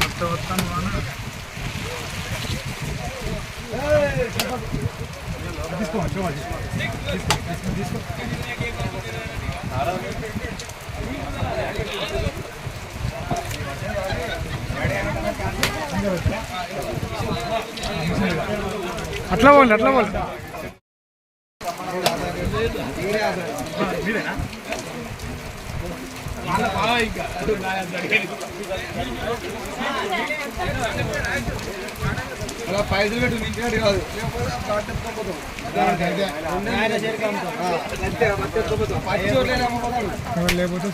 మొత్తం వస్తాను తీసుకో తీసుకో అట్లా పోండి అట్లా పోండి. మీరేనా? అలా పైసలు పెట్టి నించినట్టు కాదు. లేకపోతే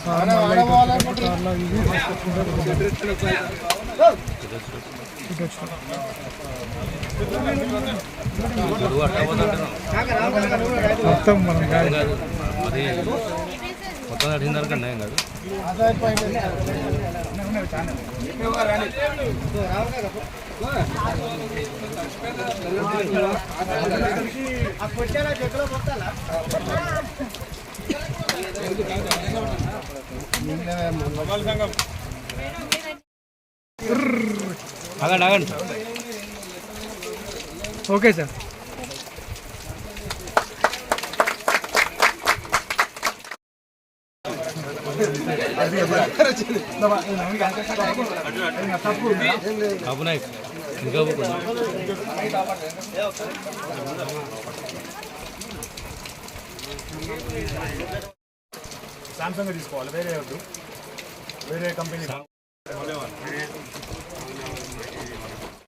మొత్తం మనం కాదు. మొత్తం అడిగినారు దానికి ఏం కాదు. ఆగండి ఆగండి ఓకే సార్. బాబు నాయక్ ఇంకా సామ్సంగ్ తీసుకోవాలి వేరే వద్దు. వేరే కంపెనీ